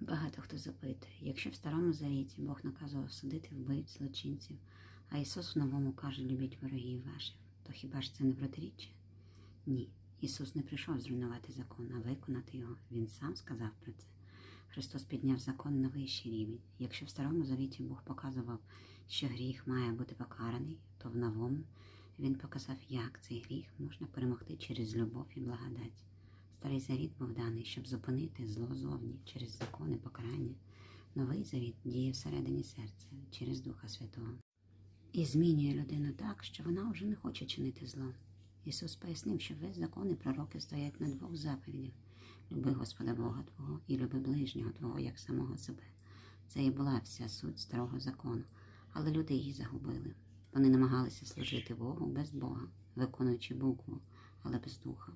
Багато хто запитує, якщо в старому завіті Бог наказував судити вбивць злочинців, а Ісус в новому каже любіть ворогів ваших, то хіба ж це не протиріччя? Ні. Ісус не прийшов зруйнувати закон, а виконати його. Він сам сказав про це. Христос підняв закон на вищий рівень. Якщо в старому завіті Бог показував, що гріх має бути покараний, то в новому Він показав, як цей гріх можна перемогти через любов і благодать. Старий завіт був даний, щоб зупинити зло зовні через закони покарання. Новий завіт діє всередині серця через Духа Святого і змінює людину так, що вона вже не хоче чинити зло. Ісус пояснив, що весь закон і пророки стоять на двох заповідях люби Господа Бога Твого і люби ближнього Твого як самого себе. Це і була вся суть старого закону, але люди її загубили. Вони намагалися служити Богу без Бога, виконуючи букву, але без духа.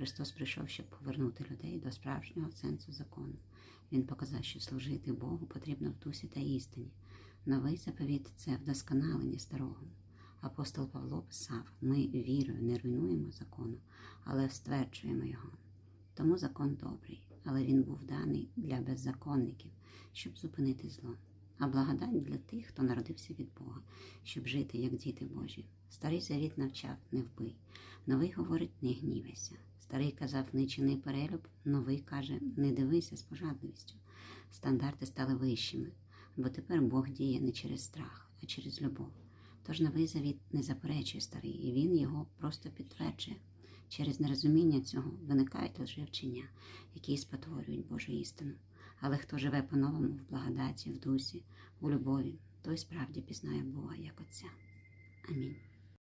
Христос прийшов, щоб повернути людей до справжнього сенсу закону. Він показав, що служити Богу потрібно в дусі та істині. Новий заповіт це вдосконалення старого. Апостол Павло писав: ми вірою не руйнуємо закону, але стверджуємо його. Тому закон добрий, але він був даний для беззаконників, щоб зупинити зло, а благодать для тих, хто народився від Бога, щоб жити як діти Божі. Старий завіт навчав не вбий, новий говорить не гнівайся. Старий казав не чини перелюб, новий каже не дивися з пожадливістю. Стандарти стали вищими, бо тепер Бог діє не через страх, а через любов. Тож новий завіт не заперечує старий, і він його просто підтверджує. Через нерозуміння цього виникають лжевчення, які спотворюють Божу істину. Але хто живе по-новому в благодаті, в дусі, у любові, той справді пізнає Бога як Отця. Амінь.